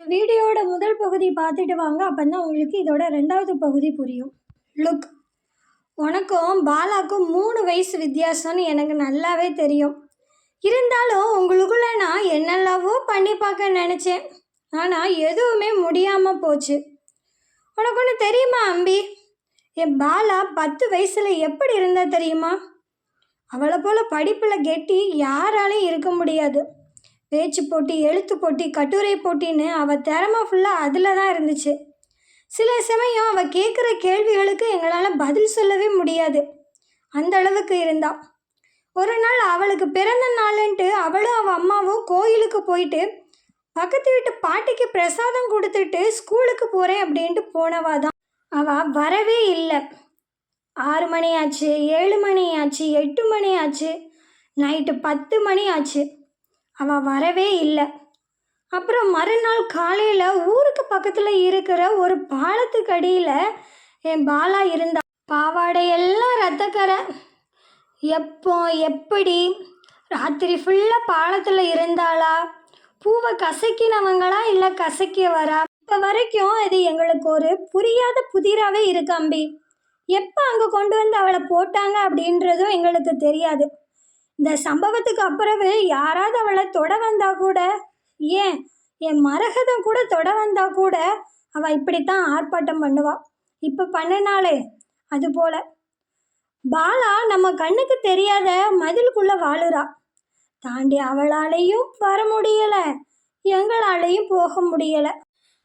வீடியோட முதல் பகுதி பார்த்துட்டு வாங்க. அப்போ தான் உங்களுக்கு இதோட ரெண்டாவது பகுதி புரியும். லுக் உனக்கும் பாலாக்கும் மூணு வயசு வித்தியாசம்னு எனக்கு நல்லாவே தெரியும். இருந்தாலும் உங்களுக்குள்ள நான் என்னெல்லாவோ பண்ணி பார்க்க நினச்சேன். ஆனால் எதுவுமே முடியாமல் போச்சு. உனக்கு ஒன்று தெரியுமா அம்பி? என் பாலா பத்து வயசில் எப்படி இருந்தா தெரியுமா? அவளை போல் படிப்பில் கெட்டி யாராலையும் இருக்க முடியாது. பேச்சு போட்டி எழுத்து போட்டி கட்டுரை போட்டின்னு அவள் திறமை ஃபுல்லாக அதில் தான் இருந்துச்சு. சில சமயம் அவள் கேட்குற கேள்விகளுக்கு எங்களால் பதில் சொல்லவே முடியாது. அந்த அளவுக்கு இருந்தா. ஒரு நாள் அவளுக்கு பிறந்த நாளுன்ட்டு அவளும் அவள் அம்மாவும் கோயிலுக்கு போயிட்டு பக்கத்து வீட்டு பாட்டிக்கு பிரசாதம் கொடுத்துட்டு ஸ்கூலுக்கு போகிறேன் அப்படின்ட்டு போனவா தான். அவள் வரவே இல்லை. ஆறு மணி ஆச்சு ஏழு மணி ஆச்சு எட்டு மணி ஆச்சு நைட்டு பத்து மணி ஆச்சு. அவள் வரவே இல்லை. அப்புறம் மறுநாள் காலையில் ஊருக்கு பக்கத்தில் இருக்கிற ஒரு பாலத்துக்கு அடியில் என் பாலா இருந்தா. பாவாடையெல்லாம் ரத்தக்கரை. எப்போ எப்படி? ராத்திரி ஃபுல்லாக பாலத்தில் இருந்தாளா? பூவை கசக்கினவங்களா இல்லை கசக்கியவரா? இப்போ வரைக்கும் அது எங்களுக்கு ஒரு புரியாத புதிராகவே இருக்கு அம்பி. எப்போ அங்கே கொண்டு வந்து அவளை போட்டாங்க அப்படின்றதும் எங்களுக்கு தெரியாது. இந்த சம்பவத்துக்கு அப்புறவு யாராவது அவளை தொட வந்தா கூட ஏன்? என் மரகதம் கூட தொட வந்தா கூட அவள் இப்படித்தான் ஆர்ப்பாட்டம் பண்ணுவா. இப்போ பண்ணினாலே அது போல. பாலா நம்ம கண்ணுக்கு தெரியாத மதிலுக்குள்ள வாழுறா. தாண்டி அவளாலையும் வர முடியல எங்களாலையும் போக முடியல.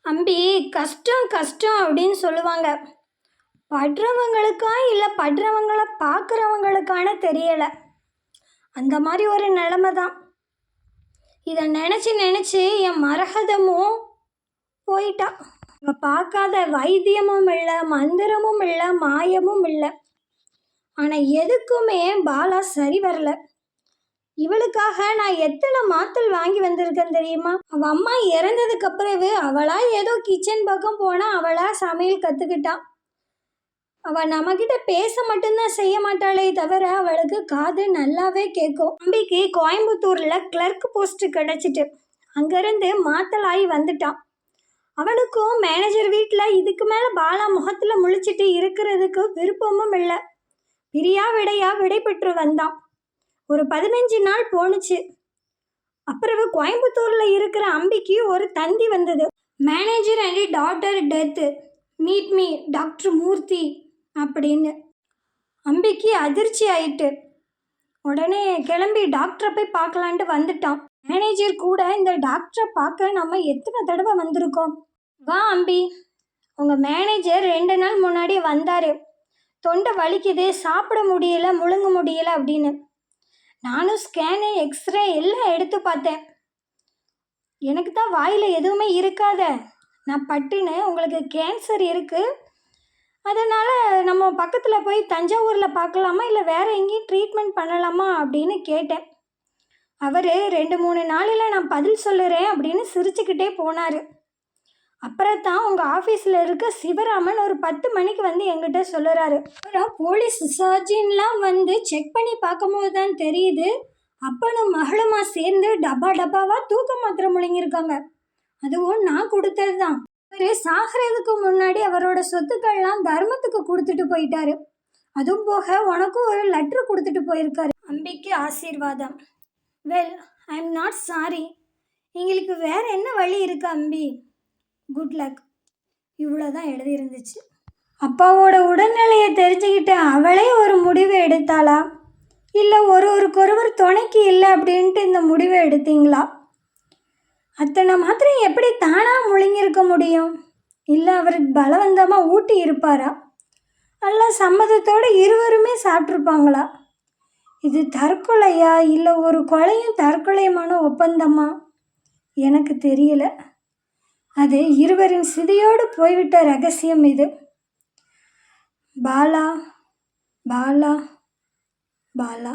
அம்பி கஷ்டம் கஷ்டம் அப்படின்னு சொல்லுவாங்க. படுறவங்களுக்கா இல்லை படுறவங்கள பார்க்குறவங்களுக்கான தெரியலை. அந்த மாதிரி ஒரு நிலமை தான். இதை நினச்சி நினச்சி என் மரகதமும் போயிட்டா. இவன் பார்க்காத வைத்தியமும் இல்லை மந்திரமும் இல்லை மாயமும் இல்லை. ஆனால் எதுக்குமே பாலா சரி வரல. இவளுக்காக நான் எத்தனை மாத்தல் வாங்கி வந்திருக்கேன் தெரியுமா? அவள் அம்மா இறந்ததுக்கு பிறகு அவளா ஏதோ கிச்சன் பக்கம் போனால் அவளா சமையல் கற்றுக்கிட்டான் அவள் நம்மக்கிட்ட பேச மட்டும்தான் செய்ய மாட்டாளே தவிர அவளுக்கு காது நல்லாவே கேட்கும் தம்பிக்கு கோயம்புத்தூரில் கிளர்க் போஸ்ட் கிடச்சிட்டு. அங்கேருந்து மாத்தலாகி வந்துட்டான். அவனுக்கும் மேனேஜர் வீட்டில் இதுக்கு மேலே பாலா முகத்தில் முழிச்சிட்டு இருக்கிறதுக்கு விருப்பமும் இல்லை. பிரியா விடையா விடை பெற்று வந்தான். ஒரு பதினஞ்சு நாள் போணுச்சு. அப்புறம் கோயம்புத்தூரில் இருக்கிற அம்பிக்கு ஒரு தந்தி வந்தது. Manager and daughter death meet me doctor Murthy. அப்படின்னு. அம்பிக்கு அதிர்ச்சி ஆயிட்டு உடனே கிளம்பி டாக்டரை போய் பார்க்கலான்ட்டு வந்துட்டான். மேனேஜர் கூட இந்த டாக்டரை பார்க்க நம்ம எத்தனை தடவை வந்திருக்கோம்? வா அம்பி. உங்கள் மேனேஜர் ரெண்டு நாள் முன்னாடி வந்தார். தொண்டை வலிக்குது சாப்பிட முடியல முழுங்க முடியல அப்படின்னு. நானும் ஸ்கேனு எக்ஸ்ரே எல்லாம் எடுத்து பார்த்தேன். எனக்கு தான் வாயில் எதுவுமே இருக்காத. நான் பட்டுன்னு உங்களுக்கு கேன்சர் இருக்குது அதனால் நம்ம பக்கத்தில் போய் தஞ்சாவூரில் பார்க்கலாமா? இல்லை வேறு எங்கேயும் ட்ரீட்மெண்ட் பண்ணலாமா? அப்படின்னு கேட்டேன். அவர் ரெண்டு மூணு நாளில் நான் பதில் சொல்லுறேன் அப்படின்னு சிரிச்சுக்கிட்டே போனார். அப்புறம் தான் உங்கள் ஆஃபீஸில் இருக்க சிவராமன் ஒரு பத்து மணிக்கு வந்து எங்கிட்ட சொல்லுறாரு. அப்புறம் போலீஸ் சர்ஜின்லாம் வந்து செக் பண்ணி பார்க்கும்போது தான் தெரியுது அப்பனும் மகளுமா சேர்ந்து டப்பா டப்பாவாக தூக்க மாத்திரை முழுங்கியிருக்காங்க. அதுவும் நான் கொடுத்தது தான் அவர் சாகிறதுக்கு முன்னாடி அவரோட சொத்துக்கள்லாம் தர்மத்துக்கு கொடுத்துட்டு போயிட்டாரு. அதுவும் போக உனக்கும் ஒரு லெட்ரு கொடுத்துட்டு போயிருக்காரு. அம்பிக்கு ஆசீர்வாதம். Well I am not sorry எங்களுக்கு வேற என்ன வழி இருக்கு அம்பி? குட் லக் இவ்வளோ தான் எழுதியிருந்துச்சு. அப்பாவோட உடல்நிலையை தெரிஞ்சுக்கிட்டு அவளே ஒரு முடிவு எடுத்தாளா? இல்லை ஒரு ஒருக்கொருவர் துணைக்கு இல்லை அப்படின்ட்டு இந்த முடிவை எடுத்தீங்களா? அத்தனை மாத்திரம் எப்படி தானாக முழுங்கியிருக்க முடியும்? இல்லை அவர் பலவந்தமாக ஊட்டி இருப்பாரா? அல்ல சம்மதத்தோடு இருவருமே சாப்பிட்ருப்பாங்களா இது தற்கொலையா? இல்லை ஒரு கொலையும் தற்கொலையுமான ஒப்பந்தமா? எனக்கு தெரியல. அது இருவரின் சிதையோடு போய்விட்ட ரகசியம் இது. பாலா பாலா பாலா.